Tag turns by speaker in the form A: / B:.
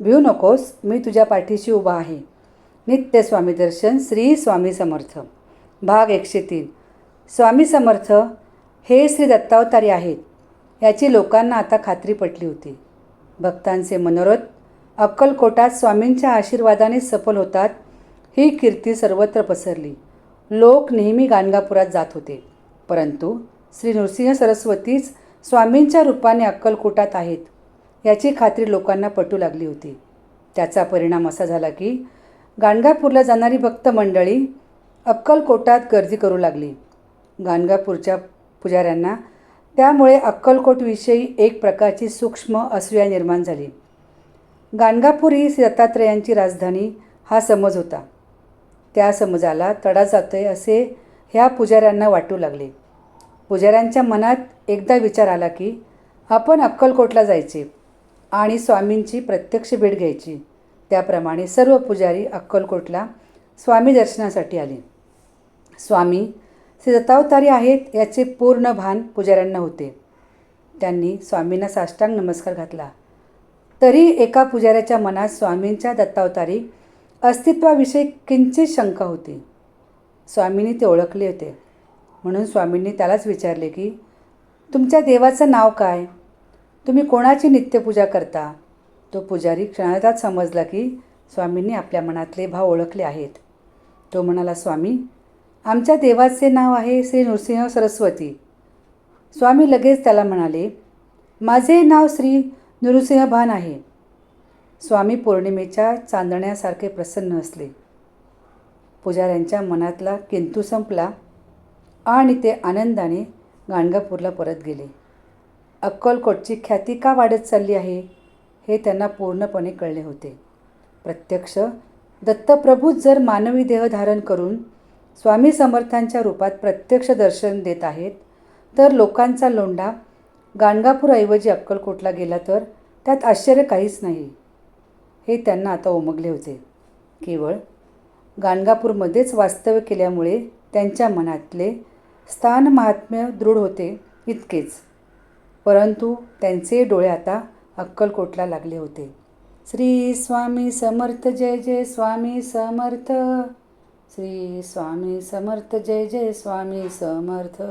A: भिऊ नकोस मी तुझ्या पाठीशी उभा आहे. नित्य स्वामी दर्शन श्री स्वामी समर्थ. भाग एकशे तीन. स्वामी समर्थ हे श्री दत्तावतारी आहेत. याची लोकांना आता खात्री पटली होती. भक्तांचे मनोरथ अक्कलकोटात स्वामींच्या आशीर्वादाने सफल होतात ही कीर्ती सर्वत्र पसरली. लोक नेहमी गाणगापुरात जात होते. परंतु श्री नृसिंह सरस्वतीच स्वामींच्या रूपाने अक्कलकोटात आहेत. याची खात्री लोकांना पटू लागली होती. त्याचा परिणाम असा झाला की गाणगापूरला जाणारी भक्त मंडळी अक्कलकोटात गर्दी करू लागली. गाणगापूरच्या पुजाऱ्यांना त्यामुळे अक्कलकोटविषयी एक प्रकारची सूक्ष्म असूया निर्माण झाली. गाणगापूर ही दत्तात्रयांची राजधानी हा समज होता. त्या समजाला तडा जातोय असे ह्या पुजाऱ्यांना वाटू लागले. पुजाऱ्यांच्या मनात एकदा विचार आला की आपण अक्कलकोटला जायचे. आणि स्वामींची प्रत्यक्ष भेट घ्यायची. त्याप्रमाणे सर्व पुजारी अक्कलकोटला स्वामी दर्शनासाठी आले. स्वामी श्री दत्तावतारी आहेत याचे पूर्ण भान पुजाऱ्यांना होते. त्यांनी स्वामींना साष्टांग नमस्कार घातला. तरी एका पुजाऱ्याच्या मनात स्वामींच्या दत्तावतारी अस्तित्वाविषयी किंचित शंका होती. स्वामींनी ते ओळखले होते. म्हणून स्वामींनी त्यालाच विचारले की तुमच्या देवाचं नाव काय? तुम्ही कोणाची नित्यपूजा करता? तो पुजारी क्षणार्धात समजला की स्वामींनी आपल्या मनातले भाव ओळखले आहेत. तो म्हणाला स्वामी आमच्या देवाचे नाव आहे श्री नृसिंह सरस्वती. स्वामी लगेच त्याला म्हणाले माझे नाव श्री नृसिंह भान आहे. स्वामी पौर्णिमेच्या चांदण्यासारखे प्रसन्न असले. पुजाऱ्यांच्या मनातला किंतू संपला आणि ते आनंदाने गाणगापूरला परत गेले. अक्कलकोटची ख्याती का वाढत चालली आहे हे त्यांना पूर्णपणे कळले होते. प्रत्यक्ष दत्तप्रभूच जर मानवी देह धारण करून स्वामी समर्थांच्या रूपात प्रत्यक्ष दर्शन देत आहेत तर लोकांचा लोंढा गाणगापूरऐवजी अक्कलकोटला गेला तर त्यात आश्चर्य काहीच नाही. हे त्यांना आता उमगले होते. केवळ गाणगापूरमध्येच वास्तव्य केल्यामुळे त्यांच्या मनातले स्थान महात्म्य दृढ होते इतकेच. परंतु त्यांचे डोळे आता अक्कलकोटला लागले होते. श्री स्वामी समर्थ जय जय स्वामी समर्थ. श्री स्वामी समर्थ जय जय स्वामी समर्थ.